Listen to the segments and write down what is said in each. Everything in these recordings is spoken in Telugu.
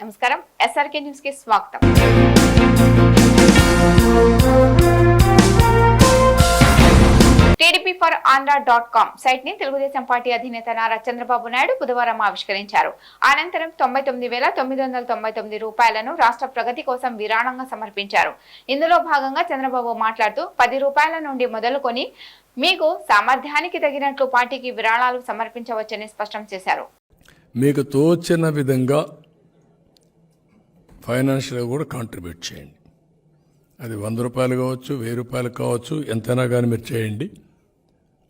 నమస్కారం. ఎస్ఆర్కే న్యూస్కి స్వాగతం. TDP for Andhra dot com సైట్ని Telugu Desam party అధినేత నారా చంద్రబాబు నాయుడు బుధవారం ఆవిష్కరించారు. అనంతరం తొంభై తొమ్మిది వేల తొమ్మిది వందల తొంభై తొమ్మిది రూపాయలను రాష్ట్ర ప్రగతి కోసం విరాళంగా సమర్పించారు. ఇందులో భాగంగా చంద్రబాబు మాట్లాడుతూ పది రూపాయల నుండి మొదలుకొని మీకు సామర్థ్యానికి తగినట్లు పార్టీకి విరాళాలు సమర్పించవచ్చని స్పష్టం చేశారు. మీకు తోచిన విధంగా ఫైనాన్షియల్గా కూడా కాంట్రిబ్యూట్ చేయండి. అది వంద రూపాయలు కావచ్చు వెయ్యి రూపాయలు కావచ్చు ఎంతైనా కానీ మీరు చేయండి.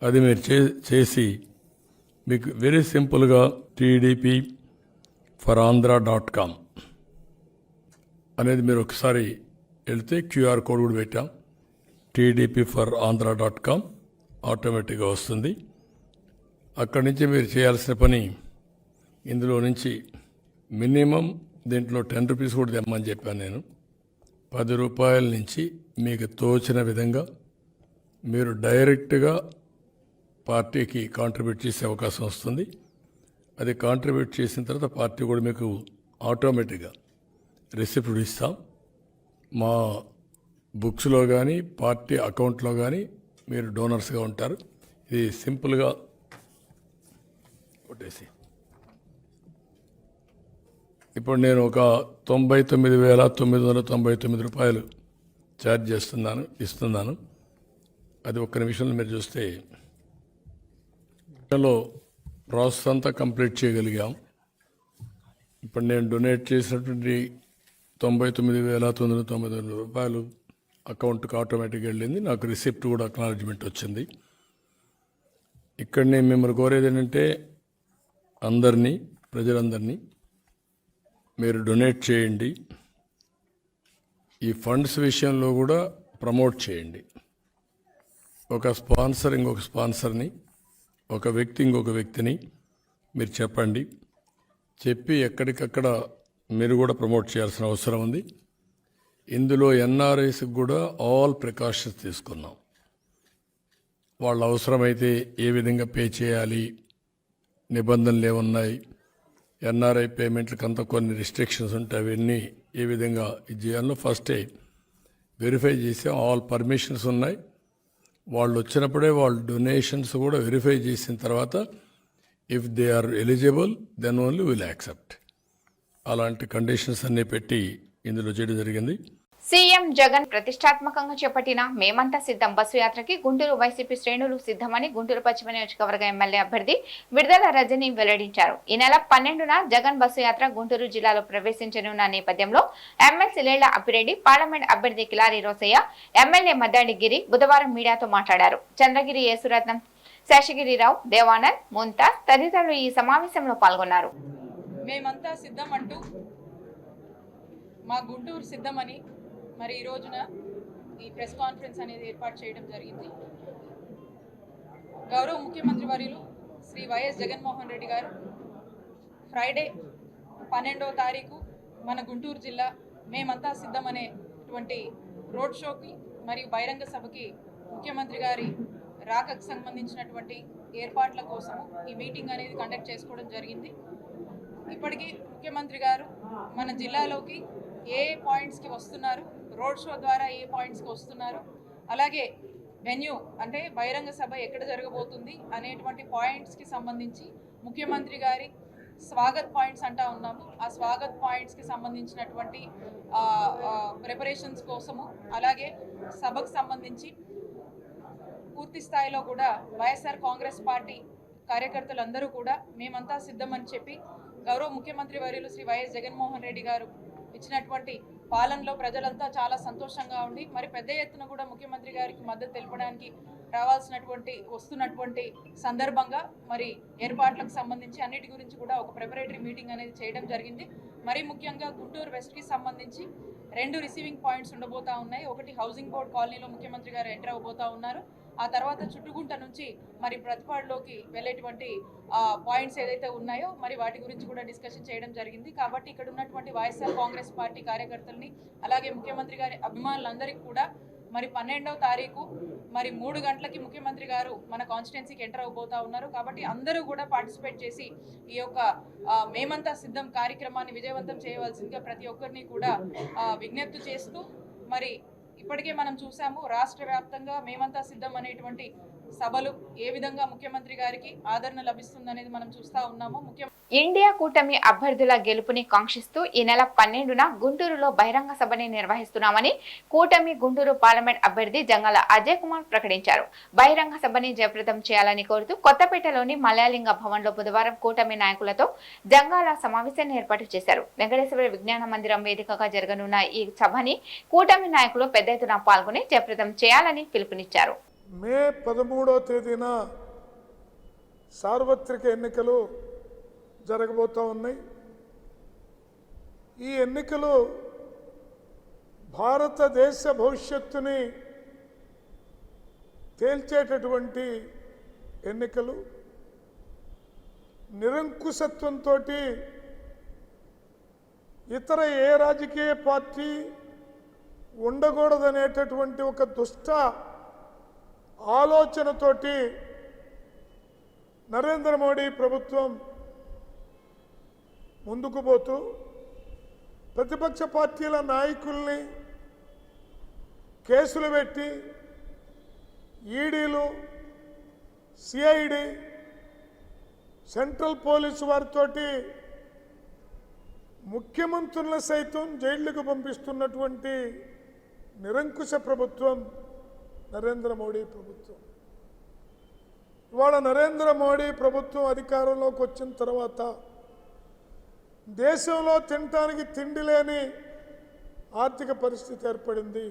అది మీరు చే చేసి మీకు వెరీ సింపుల్గా TDP for Andhra dot com అనేది మీరు ఒకసారి వెళ్తే క్యూఆర్ కోడ్ కూడా పెట్టాం. TDP for Andhra dot com ఆటోమేటిక్గా వస్తుంది. అక్కడి నుంచి మీరు చేయాల్సిన పని ఇందులో నుంచి మినిమం దీంట్లో టెన్ రూపీస్ కూడా తెమ్మని చెప్పాను నేను. పది రూపాయల నుంచి మీకు తోచిన విధంగా మీరు డైరెక్ట్గా పార్టీకి కాంట్రిబ్యూట్ చేసే అవకాశం వస్తుంది. అది కాంట్రిబ్యూట్ చేసిన తర్వాత పార్టీ కూడా మీకు ఆటోమేటిక్గా రిసిప్ట్ ఇస్తాం. మా బుక్స్లో కానీ పార్టీ అకౌంట్లో కానీ మీరు డోనర్స్గా ఉంటారు. ఇది సింపుల్గా కొట్టేసి ఇప్పుడు నేను ఒక తొంభై తొమ్మిది వేల తొమ్మిది వందల తొంభై తొమ్మిది రూపాయలు ఛార్జ్ చేస్తున్నాను ఇస్తున్నాను. అది ఒక్క నిమిషంలో మీరు చూస్తే లో ప్రాసెస్ అంతా కంప్లీట్ చేయగలిగాం. ఇప్పుడు నేను డొనేట్ చేసినటువంటి తొంభై తొమ్మిది వేల తొమ్మిది వందల తొంభై తొమ్మిది రూపాయలు అకౌంట్కి ఆటోమేటిక్గా వెళ్ళింది. నాకు రిసిప్ట్ కూడా అక్నాలజ్మెంట్ వచ్చింది. ఇక్కడ నేను మిమ్మల్ని కోరేది ఏంటంటే అందరినీ ప్రజలందరినీ మీరు డొనేట్ చేయండి. ఈ ఫండ్స్ విషయంలో కూడా ప్రమోట్ చేయండి. ఒక స్పాన్సర్ ఇంకొక స్పాన్సర్ని ఒక వ్యక్తి ఇంకొక వ్యక్తిని మీరు చెప్పండి. చెప్పి ఎక్కడికక్కడ మీరు కూడా ప్రమోట్ చేయాల్సిన అవసరం ఉంది. ఇందులో ఎన్ఆర్ఐస్కి కూడా ఆల్ ప్రికాషన్స్ తీసుకున్నాం. వాళ్ళ అవసరమైతే ఏ విధంగా పే చేయాలి నిబంధనలు ఏమున్నాయి ఎన్ఆర్ఐ పేమెంట్లకు అంతా కొన్ని రిస్ట్రిక్షన్స్ ఉంటాయి. అవన్నీ ఏ విధంగా ఇది చేయాలో ఫస్టే వెరిఫై చేసి ఆల్ పర్మిషన్స్ ఉన్నాయి. వాళ్ళు వచ్చినప్పుడే వాళ్ళు డొనేషన్స్ కూడా వెరిఫై చేసిన తర్వాత if they are eligible then only will accept అలాంటి కండిషన్స్ అన్నీ పెట్టి ఇందులో చేయడం జరిగింది. సీఎం జగన్ ప్రతిష్టాత్మకంగా చేపట్టిన మేమంతా సిద్ధం బస్సు యాత్రకి గుంటూరు వైసీపీ శ్రేణులు సిద్ధమని గుంటూరు పశ్చిమ నియోజకవర్గ ఎమ్మెల్యే అభ్యర్థి విడుదల రజని వెల్లడించారు. ఈ నెల పన్నెండున జగన్ బస్సు యాత్ర గుంటూరు జిల్లాలో ప్రవేశించనున్న నేపథ్యంలో ఎమ్మెల్సీ లీళ్ళ అప్పిరెడ్డి పార్లమెంట్ అభ్యర్థి కిలారి రోసయ్య ఎమ్మెల్యే మద్దాడి గిరి బుధవారం మీడియాతో మాట్లాడారు. చంద్రగిరి యేసురత్నం శేషగిరిరావు దేవానంద్ ముంతా తదితరులు ఈ సమావేశంలో పాల్గొన్నారు. మేమంతా సిద్ధం అంటూ మా గుంటూరు సిద్ధమని మరి ఈ రోజున ఈ ప్రెస్ కాన్ఫరెన్స్ అనేది ఏర్పాటు చేయడం జరిగింది. గౌరవ ముఖ్యమంత్రి వర్యులు శ్రీ వైఎస్ జగన్మోహన్ రెడ్డి గారు ఫ్రైడే పన్నెండవ తారీఖు మన గుంటూరు జిల్లా మేమంతా సిద్ధమనేటువంటి రోడ్ షోకి మరియు బహిరంగ సభకి ముఖ్యమంత్రి గారి రాకకు సంబంధించినటువంటి ఏర్పాట్ల కోసము ఈ మీటింగ్ అనేది కండక్ట్ చేసుకోవడం జరిగింది. ఇప్పటికీ ముఖ్యమంత్రి గారు మన జిల్లాలోకి ఏ పాయింట్స్కి వస్తున్నారు రోడ్ షో ద్వారా ఏ పాయింట్స్కి వస్తున్నారు? అలాగే వెన్యూ అంటే బహిరంగ సభ ఎక్కడ జరగబోతుంది అనేటువంటి పాయింట్స్కి సంబంధించి ముఖ్యమంత్రి గారి స్వాగత్ పాయింట్స్ అంటా ఉన్నాము. ఆ స్వాగత్ పాయింట్స్కి సంబంధించినటువంటి ప్రిపరేషన్స్ కోసము అలాగే సభకు సంబంధించి పూర్తి స్థాయిలో కూడా వైఎస్ఆర్ కాంగ్రెస్ పార్టీ కార్యకర్తలందరూ కూడా మేమంతా సిద్ధమని చెప్పి గౌరవ ముఖ్యమంత్రి వర్యులు శ్రీ వైఎస్ జగన్మోహన్ రెడ్డి గారు ఇచ్చినటువంటి పాలనలో ప్రజలంతా చాలా సంతోషంగా ఉండి మరి పెద్ద ఎత్తున కూడా ముఖ్యమంత్రి గారికి మద్దతు తెలపడానికి రావాల్సినటువంటి వస్తున్నటువంటి సందర్భంగా మరి ఏర్పాట్లకు సంబంధించి అన్నిటి గురించి కూడా ఒక ప్రిపరేటరీ మీటింగ్ అనేది చేయడం జరిగింది. మరి ముఖ్యంగా గుంటూరు వెస్ట్కి సంబంధించి రెండు రిసీవింగ్ పాయింట్స్ ఉండబోతా ఉన్నాయి. ఒకటి హౌసింగ్ బోర్డ్ కాలనీలో ముఖ్యమంత్రి గారు ఎంటర్ అవబోతా ఉన్నారు. ఆ తర్వాత చుట్టుగుంట నుంచి మరి ప్రతిపాడులోకి వెళ్ళేటువంటి పాయింట్స్ ఏదైతే ఉన్నాయో మరి వాటి గురించి కూడా డిస్కషన్ చేయడం జరిగింది. కాబట్టి ఇక్కడ ఉన్నటువంటి వైఎస్ఆర్ కాంగ్రెస్ పార్టీ కార్యకర్తల్ని అలాగే ముఖ్యమంత్రి గారి అభిమానులందరికీ కూడా మరి పన్నెండవ తారీఖు మరి మూడు గంటలకి ముఖ్యమంత్రి గారు మన కాన్స్టిట్యున్సీకి ఎంటర్ అవబోతా ఉన్నారు. కాబట్టి అందరూ కూడా పార్టిసిపేట్ చేసి ఈ యొక్క మేమంతా సిద్ధం కార్యక్రమాన్ని విజయవంతం చేయవలసిందిగా ప్రతి ఒక్కరిని కూడా విజ్ఞప్తి చేస్తూ మరి ఇప్పటికే మనం చూసాము రాష్ట్ర వ్యాప్తంగా మేమంతా సిద్ధం అనేటువంటి సభలు ఏ విధంగా ముఖ్యమంత్రి గారికి ఆదరణ లభిస్తుందనేది మనం చూస్తా ఉన్నాము. ముఖ్యం ఇండియా కూటమి అభ్యర్థుల గెలుపుని కాంక్షిస్తూ ఈ నెల పన్నెండున గుంటూరులో బహిరంగ సభని నిర్వహిస్తున్నామని కూటమి గుంటూరు పార్లమెంట్ అభ్యర్థి జంగాల అజయ్ కుమార్ ప్రకటించారు. బహిరంగ సభని జయప్రదం చేయాలని కోరుతూ కొత్తపేటలోని మలయాళింగ భవన్లో బుధవారం కూటమి నాయకులతో జంగాల సమావేశాన్ని ఏర్పాటు చేశారు. వెంకటేశ్వర విజ్ఞాన మందిరం వేదికగా జరగనున్న ఈ సభని కూటమి నాయకులు పెద్ద ఎత్తున పాల్గొని జయప్రదం చేయాలని పిలుపునిచ్చారు. మే పదమూడో తేదీన సార్వత్రిక ఎన్నికలు జరగబోతూ ఉన్నాయి. ఈ ఎన్నికలు భారతదేశ భవిష్యత్తుని తేల్చేటటువంటి ఎన్నికలు. నిరంకుశత్వంతో ఇతర ఏ రాజకీయ పార్టీ ఉండకూడదనేటటువంటి ఒక దుష్ట ఆలోచనతోటి నరేంద్ర మోడీ ప్రభుత్వం ముందుకు పోతూ ప్రతిపక్ష పార్టీల నాయకుల్ని కేసులు పెట్టి ఈడీలు సిఐడి సెంట్రల్ పోలీసు వారితోటి ముఖ్యమంత్రులను సైతం జైళ్ళకు పంపిస్తున్నటువంటి నిరంకుశ ప్రభుత్వం నరేంద్ర మోడీ ప్రభుత్వం. ఇవాళ నరేంద్ర మోడీ ప్రభుత్వం అధికారంలోకి వచ్చిన తర్వాత దేశంలో తినటానికి తిండి లేని ఆర్థిక పరిస్థితి ఏర్పడింది.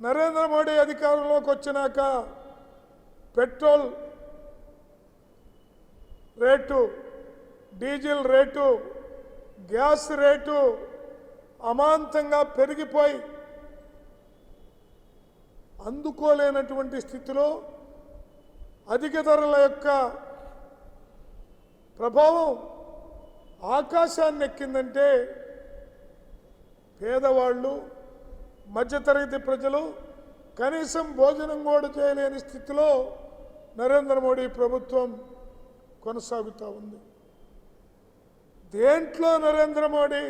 నరేంద్ర మోడీ అధికారంలోకి వచ్చినాక petrol rate diesel rate gas rate అమాంతంగా పెరిగిపోయి అందుకోలేనటువంటి స్థితిలో అధిక ధరల యొక్క ప్రభావం ఆకాశాన్ని ఎక్కిందంటే పేదవాళ్ళు మధ్యతరగతి ప్రజలు కనీసం భోజనం కూడా చేయలేని స్థితిలో నరేంద్ర మోడీ ప్రభుత్వం కొనసాగుతూ ఉంది. దేంట్లో నరేంద్ర మోడీ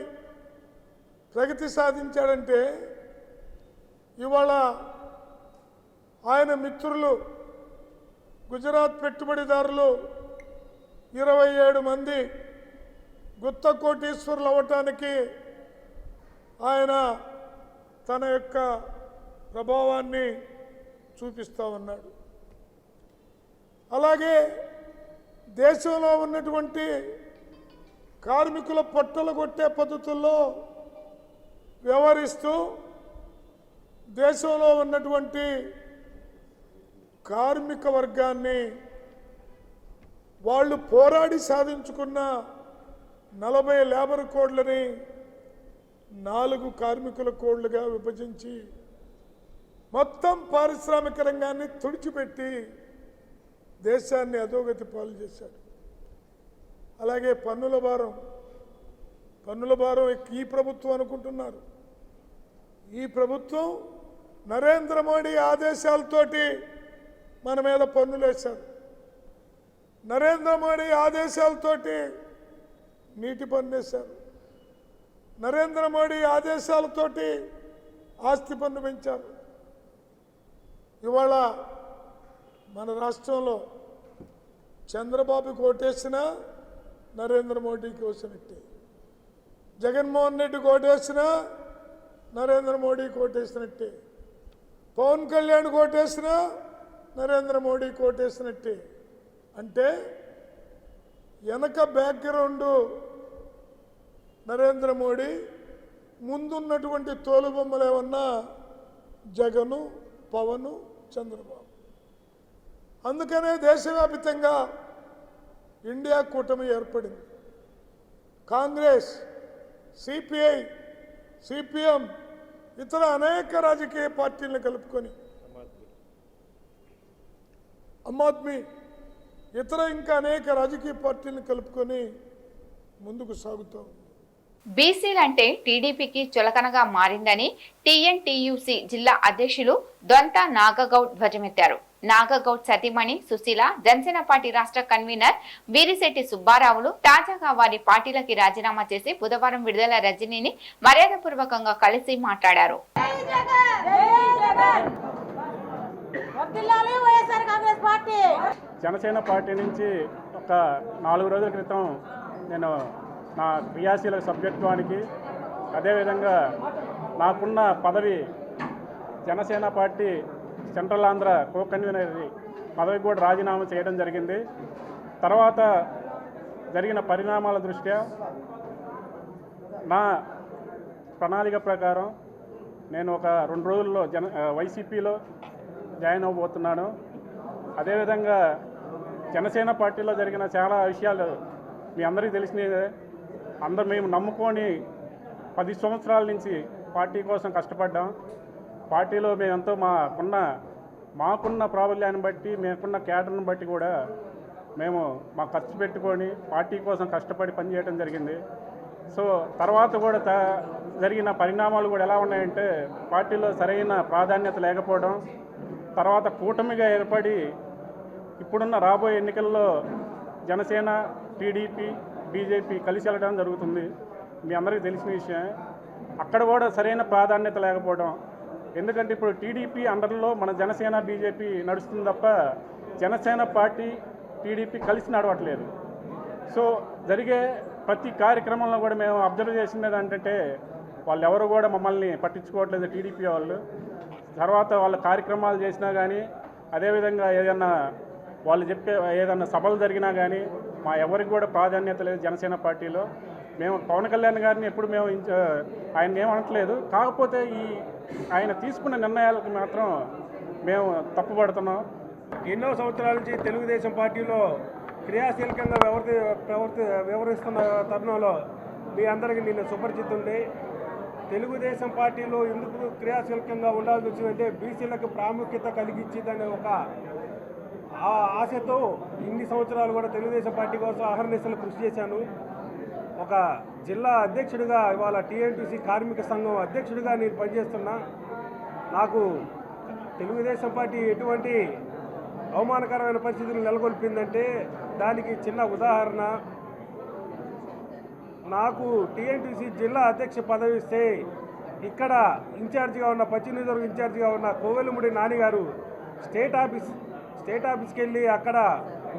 ప్రగతి సాధించాడంటే ఇవాళ ఆయన మిత్రులు గుజరాత్ పెట్టుబడిదారులు ఇరవై ఏడు మంది గుత్త కోటీశ్వరులు అవ్వటానికి ఆయన తన యొక్క ప్రభావాన్ని చూపిస్తూ ఉన్నాడు. అలాగే దేశంలో ఉన్నటువంటి కార్మికుల పొట్టలు కొట్టే పద్ధతుల్లో వ్యవహరిస్తూ దేశంలో ఉన్నటువంటి కార్మిక వర్గాన్ని వాళ్ళు పోరాడి సాధించుకున్న నలభై లేబర్ కోడ్లని నాలుగు కార్మికుల కోడ్లుగా విభజించి మొత్తం పారిశ్రామిక రంగాన్ని తుడిచిపెట్టి దేశాన్ని అధోగతి పాలు చేశాడు అలాగే పన్నుల భారం పన్నుల భారం ఈ ప్రభుత్వం అనుకుంటున్నారు. ఈ ప్రభుత్వం నరేంద్ర మోడీ ఆదేశాలతోటి మన మీద పన్నులు వేశారు నరేంద్ర మోడీ ఆదేశాలతోటి నీటి పన్ను వేశారు నరేంద్ర మోడీ ఆదేశాలతోటి ఆస్తి పన్ను పెంచారు. ఇవాళ మన రాష్ట్రంలో చంద్రబాబుకి కోటేసినా నరేంద్ర మోడీకి వేసినట్టే జగన్మోహన్ రెడ్డికి ఓటేసినా నరేంద్ర మోడీకి ఓటేసినట్టే పవన్ కళ్యాణ్ ఓటేసినా నరేంద్ర మోడీ కోటేసినట్టే. అంటే వెనక బ్యాక్గ్రౌండు నరేంద్ర మోడీ ముందున్నటువంటి తోలుబొమ్మలు ఏమన్నా జగను పవను చంద్రబాబు. అందుకనే దేశవ్యాప్తంగా ఇండియా కూటమి ఏర్పడింది. కాంగ్రెస్ సిపిఐ సిపిఎం ఇతర అనేక రాజకీయ పార్టీలను కలుపుకొని ఆమ్ ఆద్మీ. ఇతర ఇంకా అనేక రాజకీయ పార్టీలను కలుపుకొని ముందుకు సాగుతూ. ఉంది బీసీలంటే టీడీపీకి చులకనగా మారిందని టీఎన్టీయూసీ జిల్లా అధ్యక్షులు దొంత నాగగౌడ్ ధ్వజమెత్తారు. నాగగౌడ్ సతీమణి సుశీల జనసేన పార్టీ రాష్ట్ర కన్వీనర్ వీరిశెట్టి సుబ్బారావులు తాజాగా వారి పార్టీలకి రాజీనామా చేసి బుధవారం విడుదల రజనీని మర్యాదపూర్వకంగా కలిసి మాట్లాడారు వర్ధిల్లాలి వైఎస్ఆర్ కాంగ్రెస్ పార్టీ జనసేన పార్టీ నుంచి ఒక నాలుగు రోజుల క్రితం నేను నా క్రియాశీల సభ్యత్వానికి అదేవిధంగా నాకున్న పదవి Janasena party central Andhra co convener పదవి కూడా రాజీనామా చేయడం జరిగింది. తర్వాత జరిగిన పరిణామాల దృష్ట్యా నా ప్రణాళిక ప్రకారం నేను ఒక రెండు రోజుల్లో జన వైసీపీలో జాయిన్ అవ్వబోతున్నాను అదేవిధంగా జనసేన పార్టీలో జరిగిన చాలా విషయాలు మీ అందరికీ తెలిసినదే అందరు మేము నమ్ముకొని పది సంవత్సరాల నుంచి పార్టీ కోసం కష్టపడ్డాం. పార్టీలో మేము ఎంతో మాకున్న మాకున్న ప్రాబల్యాన్ని బట్టి మేకున్న క్యాడర్ని బట్టి కూడా మేము మా ఖర్చు పెట్టుకొని పార్టీ కోసం కష్టపడి పనిచేయడం జరిగింది. సో తర్వాత కూడా త జరిగిన పరిణామాలు కూడా ఎలా ఉన్నాయంటే పార్టీలో సరైన ప్రాధాన్యత లేకపోవడం తర్వాత కూటమిగా ఏర్పడి ఇప్పుడున్న రాబోయే ఎన్నికల్లో జనసేన టీడీపీ బీజేపీ కలిసి వెళ్ళడం జరుగుతుంది. మీ అందరికీ తెలిసిన విషయం అక్కడ కూడా సరైన ప్రాధాన్యత లేకపోవడం. ఎందుకంటే ఇప్పుడు టీడీపీ అండర్లో మన జనసేన బీజేపీ నడుస్తుంది తప్ప జనసేన పార్టీ టీడీపీ కలిసి నడవట్లేదు. సో జరిగే ప్రతి కార్యక్రమంలో కూడా మేము అబ్జర్వ్ చేసింది ఏంటంటే వాళ్ళు ఎవరు కూడా మమ్మల్ని పట్టించుకోవట్లేదు టీడీపీ వాళ్ళు. తర్వాత వాళ్ళ కార్యక్రమాలు చేసినా కానీ అదేవిధంగా ఏదైనా వాళ్ళు చెప్పే ఏదైనా సభలు జరిగినా కానీ మా ఎవరికి కూడా ప్రాధాన్యత లేదు జనసేన పార్టీలో. మేము పవన్ కళ్యాణ్ గారిని ఎప్పుడు మేము ఆయన ఏమనట్లేదు కాకపోతే ఈ ఆయన తీసుకున్న నిర్ణయాలకు మాత్రం మేము తప్పుపడుతున్నాం. ఎన్నో సంవత్సరాల నుంచి తెలుగుదేశం పార్టీలో క్రియాశీలకంగా వ్యవహరి ప్రవర్తి వ్యవహరిస్తున్న తరుణంలో మీ అందరికీ నేను సుపరిచితుండే తెలుగుదేశం పార్టీలో ఎందుకు క్రియాశీలకంగా ఉండాల్సి వచ్చిందంటే బీసీలకు ప్రాముఖ్యత కలిగించిందనే ఒక ఆ ఆశతో ఇన్ని సంవత్సరాలు కూడా తెలుగుదేశం పార్టీ కోసం అహర్నిశలు కృషి చేశాను. ఒక జిల్లా అధ్యక్షుడిగా ఇవాళ టీఎన్టీసీ కార్మిక సంఘం అధ్యక్షుడిగా నేను పనిచేస్తున్నా. నాకు తెలుగుదేశం పార్టీ ఎటువంటి అవమానకరమైన పరిస్థితులు నెలకొల్పిందంటే దానికి చిన్న ఉదాహరణ నాకు టీఎన్టీసీ జిల్లా అధ్యక్ష పదవి ఇస్తే ఇక్కడ ఇన్ఛార్జిగా ఉన్న పశ్చిమ నియోజకవర్గం ఇన్ఛార్జిగా ఉన్న కోవెలముడి నానిగారు స్టేట్ ఆఫీస్ స్టేట్ ఆఫీస్కి వెళ్ళి అక్కడ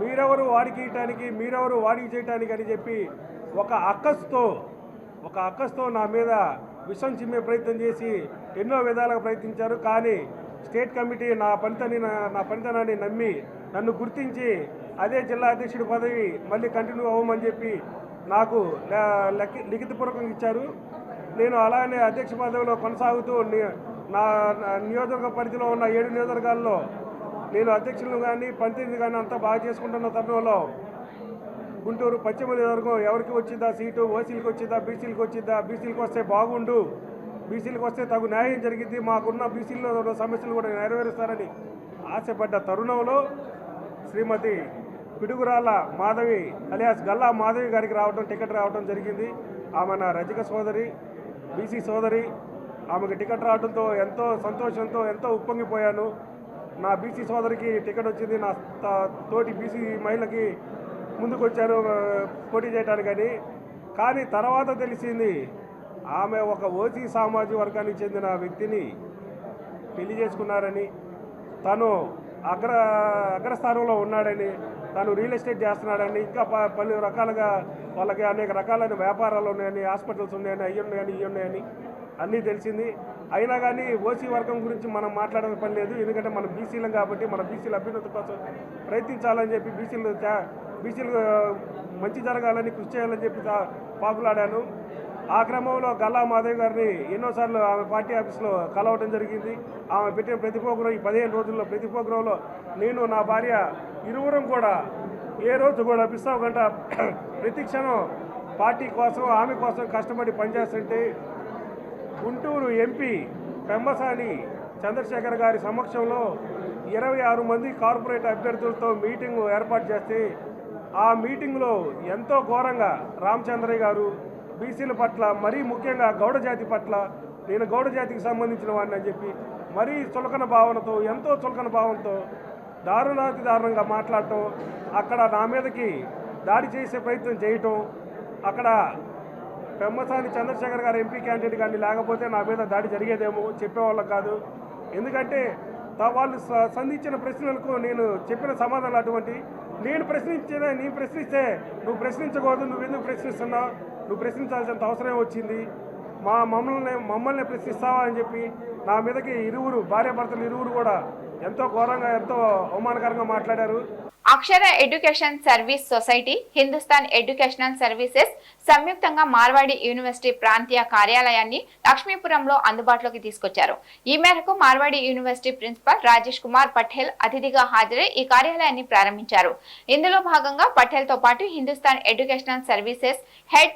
మీరెవరు వాడికి ఇయటానికి మీరెవరు వాడికి చేయటానికి అని చెప్పి ఒక అక్కస్తో ఒక అక్కస్తో నా మీద విషం చిమ్మే ప్రయత్నం చేసి ఎన్నో విధాలుగా ప్రయత్నించారు. కానీ స్టేట్ కమిటీ నా పనితని నా పనితనాన్ని నమ్మి నన్ను గుర్తించి అదే జిల్లా అధ్యక్షుడి పదవి మళ్ళీ కంటిన్యూ అవ్వమని చెప్పి నాకు ల- లిఖితపూర్వకంగా ఇచ్చారు. నేను అలానే అధ్యక్ష పదవిలో కొనసాగుతూ నా నియోజకవర్గ పరిధిలో ఉన్న ఏడు నియోజకవర్గాల్లో నేను అధ్యక్షులను కానీ పంతిని కానీ అంతా బాగా చేసుకుంటున్న తరుణంలో గుంటూరు పశ్చిమ నియోజకవర్గం ఎవరికి వచ్చిందా సీటు? ఓసీలకు వచ్చిందా? బీసీలకు వచ్చిందా? బీసీలకు వస్తే బాగుండు. బీసీలకు వస్తే తగు న్యాయం జరిగింది మాకున్న బీసీల్లో ఉన్న సమస్యలు కూడా నెరవేరుస్తారని ఆశపడ్డ తరుణంలో శ్రీమతి పిడుగురాల మాధవి అలియాస్ గల్లా మాధవి గారికి రావడం టికెట్ రావడం జరిగింది. ఆమె నా రజక సోదరి బీసీ సోదరి. ఆమెకు టికెట్ రావడంతో ఎంతో సంతోషంతో ఎంతో ఉప్పొంగిపోయాను. నా బీసీ సోదరికి టికెట్ వచ్చింది. నా త- తోటి బీసీ మహిళకి ముందుకు వచ్చారు పోటీ చేయడానికని కానీ తర్వాత తెలిసింది ఆమె ఒక ఓసీ సామాజిక వర్గానికి చెందిన వ్యక్తిని పెళ్ళి చేసుకున్నారని. తను అగ్ర అగ్రస్థానంలో ఉన్నాడని. తను రియల్ ఎస్టేట్ చేస్తున్నాడని ఇంకా ప- పలు రకాలుగా వాళ్ళకి అనేక రకాలైన వ్యాపారాలు ఉన్నాయని హాస్పిటల్స్ ఉన్నాయని అవి ఉన్నాయని ఇవి ఉన్నాయని అన్నీ తెలిసింది. అయినా కానీ ఓసీ వర్గం గురించి మనం మాట్లాడని పని లేదు. ఎందుకంటే మనం బీసీలం కాబట్టి మన బీసీల అభ్యున్నతి కోసం ప్రయత్నించాలని చెప్పి బీసీలు బీసీలు మంచి జరగాలని కృషి చేయాలని చెప్పి పాపులాడాను పాకులాడాను. ఆ క్రమంలో గల్లా మాధవ్ గారిని ఎన్నోసార్లు ఆమె పార్టీ ఆఫీస్లో కలవటం జరిగింది. ఆమె పెట్టిన ప్రతి ప్రోగ్రాం ఈ పదిహేను రోజుల్లో ప్రతి ప్రోగ్రాంలో నేను నా భార్య ఇరువురం కూడా ఏ రోజు కూడా పిస్తావు గంట ప్రతి క్షణం పార్టీ కోసం ఆమె కోసం కష్టపడి పనిచేస్తుంటే గుంటూరు ఎంపీ పెంబసాని చంద్రశేఖర్ గారి సమక్షంలో ఇరవై ఆరు మంది కార్పొరేట్ అభ్యర్థులతో మీటింగ్ ఏర్పాటు చేస్తే ఆ మీటింగ్లో ఎంతో ఘోరంగా రామచంద్రయ్య గారు బీసీల పట్ల మరీ ముఖ్యంగా గౌడ జాతి పట్ల నేను గౌడ జాతికి సంబంధించిన వాడిని అని చెప్పి మరీ చులకన భావనతో ఎంతో చులకన భావంతో దారుణాతి దారుణంగా మాట్లాడటం అక్కడ నా మీదకి దాడి చేసే ప్రయత్నం చేయటం అక్కడ పెమ్మసాని చంద్రశేఖర్ గారు ఎంపీ క్యాండిడేట్ కానీ లేకపోతే నా మీద దాడి జరిగేదేమో చెప్పేవాళ్ళం కాదు. ఎందుకంటే వాళ్ళు సంధించిన ప్రశ్నలకు నేను చెప్పిన సమాధానాలు అటువంటి నేను ప్రశ్నించేదే నేను ప్రశ్నిస్తే నువ్వు ప్రశ్నించకూడదు నువ్వెందుకు ప్రశ్నిస్తున్నావు? నువ్వు ప్రశ్నించాల్సినంత అవసరం వచ్చింది. మా మమ్మల్ని మమ్మల్ని ప్రశ్నిస్తావా అని చెప్పి నా మీదకి ఇరువురు భార్యాభర్తలు ఇరువురు కూడా ఎంతో ఘోరంగా ఎంతో అవమానకరంగా మాట్లాడారు. Akshara education service society Hindustan educational services సంయుక్తంగా మార్వాడి యూనివర్సిటీ ప్రాంతీయ కార్యాలయాన్ని లక్ష్మీపురంలో అందుబాటులోకి తీసుకొచ్చారు. ఈ మేరకు మార్వాడి యూనివర్సిటీ ప్రిన్సిపల్ రాజేష్ కుమార్ పటేల్ అతిథిగా హాజరై ఈ కార్యాలయాన్ని ప్రారంభించారు. ఇందులో భాగంగా పటేల్తో పాటు హిందుస్థాన్ ఎడ్యుకేషనల్ సర్వీసెస్ హెడ్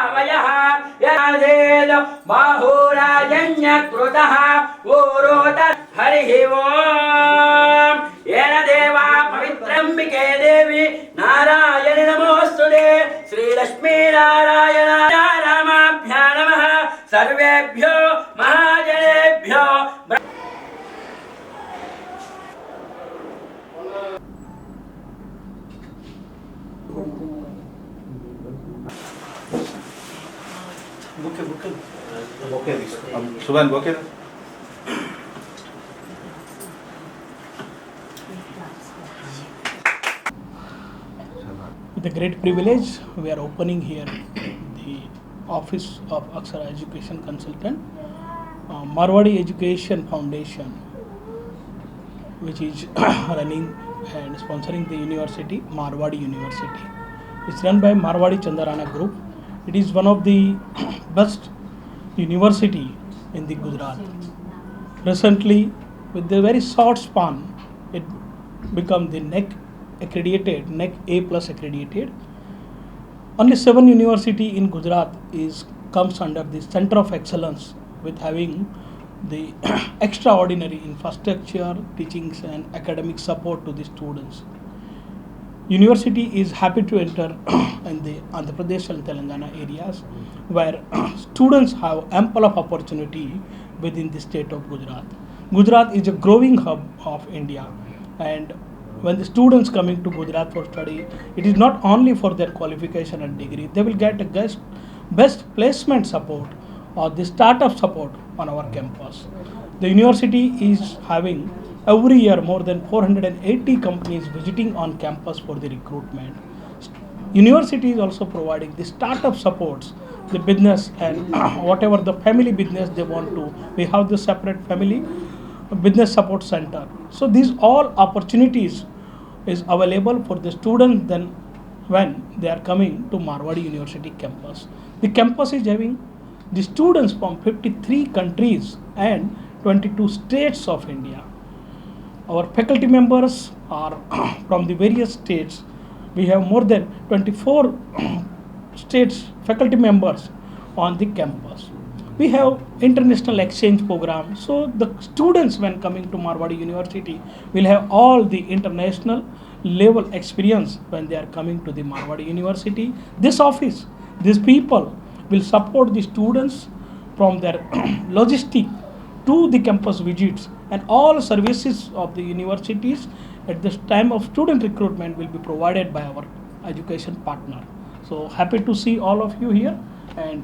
बाहुराजन्यकृतः ऊरोत हरिः ओम् येन देवा पवित्रम्बिके देवी नारायणि नमोऽस्तुते Shri Lakshmi Narayan Suben, go get it. With a great privilege, we are opening here the office of Akshara Education Consultant, uh, Marwadi Education Foundation, which is running and sponsoring the university, Marwadi University. It's run by Marwadi Chandarana Group. It is one of the best university in the Gujarat. Recently, with the very short span, it become the NEC accredited, NEC A plus accredited. Only seven university in Gujarat is comes under the center of excellence with having the extraordinary infrastructure, teachings and academic support to the students. University is happy to enter in the Andhra Pradesh and Telangana areas where students have ample of opportunity within the state of Gujarat. Gujarat is a growing hub of India and when the students coming to Gujarat for study, it is not only for their qualification and degree, they will get a best, best placement support or the startup support on our campus. The university is having every year more than 480 companies visiting on campus for the recruitment. University is also providing the startup supports, the business and whatever the family business they want to. We have the separate family business support center. So these all opportunities is available for the students then when they are coming to Marwadi University campus. The campus is having the students from 53 countries and 22 states of India. Our faculty members are from the various states. We have more than 24 states faculty members on the campus. We have international exchange program. So the students when coming to Marwadi University will have all the international level experience when they are coming to the Marwadi University. This office, these people will support the students from their logistic to the campus visits and all services of the universities at this time of student recruitment will be provided by our education partner. So happy to see all of you here and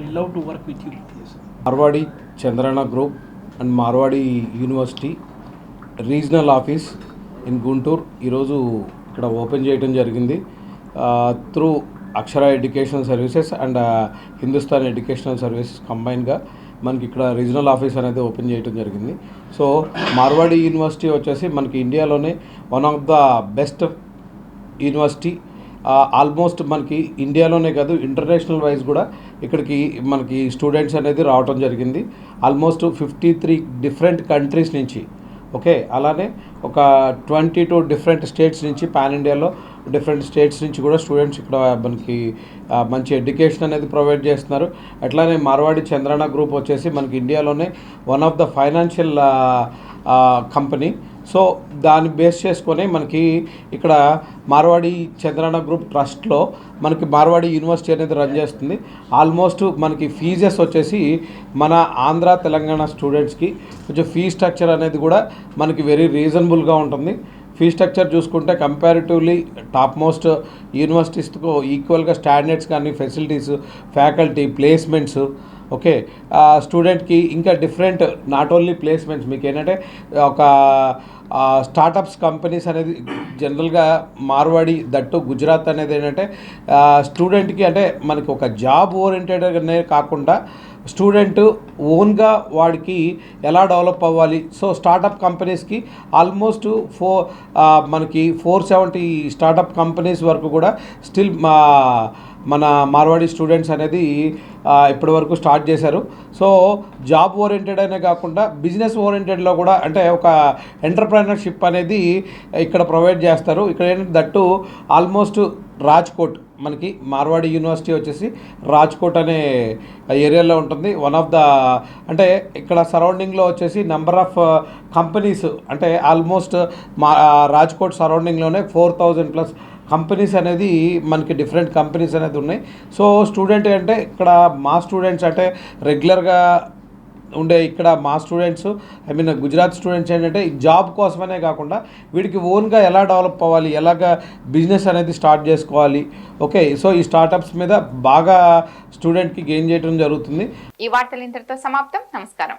we love to work with you. Marwadi Chandrana Group and Marwadi university regional office in Guntur ఈరోజు ఇక్కడ ఓపెన్ చేయడం జరిగింది through Akshara educational services and Hindustan educational services కంబైన్గా మనకి ఇక్కడ రీజనల్ ఆఫీస్ అనేది ఓపెన్ చేయడం జరిగింది. సో మార్వాడి యూనివర్సిటీ వచ్చేసి మనకి ఇండియాలోనే one of the best university almost మనకి ఇండియాలోనే కాదు ఇంటర్నేషనల్ వైజ్ కూడా ఇక్కడికి మనకి స్టూడెంట్స్ అనేది రావటం జరిగింది. Almost fifty three different countries నుంచి ఓకే? అలానే ఒక ట్వంటీ టూ డిఫరెంట్ స్టేట్స్ నుంచి పాన్ ఇండియాలో డిఫరెంట్ స్టేట్స్ నుంచి కూడా స్టూడెంట్స్ ఇక్కడ మనకి మంచి ఎడ్యుకేషన్ అనేది ప్రొవైడ్ చేస్తున్నారు. అట్లానే మార్వాడి చంద్రన గ్రూప్ వచ్చేసి మనకి ఇండియాలోనే one of the financial company. So దాన్ని బేస్ చేసుకొని మనకి ఇక్కడ మార్వాడి చంద్రన గ్రూప్ ట్రస్ట్లో మనకి మార్వాడి యూనివర్సిటీ అనేది రన్ చేస్తుంది. ఆల్మోస్ట్ మనకి ఫీజెస్ వచ్చేసి మన ఆంధ్ర తెలంగాణ స్టూడెంట్స్కి కొంచెం ఫీ స్ట్రక్చర్ అనేది కూడా మనకి వెరీ రీజనబుల్గా ఉంటుంది. ఫీ స్ట్రక్చర్ చూసుకుంటే కంపారిటివ్లీ టాప్ మోస్ట్ యూనివర్సిటీస్తో ఈక్వల్గా స్టాండర్డ్స్ కానీ ఫెసిలిటీస్ ఫ్యాకల్టీ ప్లేస్మెంట్స్ ఓకే. స్టూడెంట్కి ఇంకా డిఫరెంట్ నాట్ ఓన్లీ ప్లేస్మెంట్స్ మీకు ఏంటంటే ఒక స్టార్టప్స్ కంపెనీస్ అనేది జనరల్గా మార్వాడి దట్టు గుజరాత్ అనేది ఏంటంటే స్టూడెంట్కి అంటే మనకి ఒక జాబ్ ఓరియంటెడ్నే కాకుండా స్టూడెంట్ ఓన్గా వాడికి ఎలా డెవలప్ అవ్వాలి. సో స్టార్టప్ కంపెనీస్కి ఆల్మోస్ట్ ఫోర్ మనకి ఫోర్ సెవెంటీ స్టార్టప్ కంపెనీస్ వరకు కూడా స్టిల్ మా మన మార్వాడి స్టూడెంట్స్ అనేది ఇప్పటి వరకు స్టార్ట్ చేశారు. సో జాబ్ ఓరియంటెడ్ అనే కాకుండా బిజినెస్ ఓరియంటెడ్లో కూడా అంటే ఒక ఎంటర్ప్రైనర్షిప్ అనేది ఇక్కడ ప్రొవైడ్ చేస్తారు. ఇక్కడ ఏంటంటే దట్టు ఆల్మోస్ట్ రాజ్కోట్ మనకి మార్వాడి యూనివర్సిటీ వచ్చేసి రాజ్కోట్ అనే ఏరియాలో ఉంటుంది. వన్ ఆఫ్ ద అంటే ఇక్కడ సరౌండింగ్లో వచ్చేసి నెంబర్ ఆఫ్ కంపెనీస్ అంటే ఆల్మోస్ట్ మా రాజ్కోట్ సరౌండింగ్లోనే ఫోర్ థౌజండ్ ప్లస్ కంపెనీస్ అనేది మనకి డిఫరెంట్ కంపెనీస్ అనేది ఉన్నాయి. సో స్టూడెంట్ అంటే ఇక్కడ మా స్టూడెంట్స్ అంటే రెగ్యులర్గా ఉండే ఇక్కడ మా students I mean Gujarat students ఏంటంటే జాబ్ కోసమనే కాకుండా వీడికి ఓన్గా ఎలా డెవలప్ అవ్వాలి ఎలాగ బిజినెస్ అనేది స్టార్ట్ చేసుకోవాలి. ఓకే సో ఈ స్టార్టప్స్ మీద బాగా స్టూడెంట్కి గెయిన్ చేయడం జరుగుతుంది. ఈ వార్తలు ఇంతటితో సమాప్తం. నమస్కారం.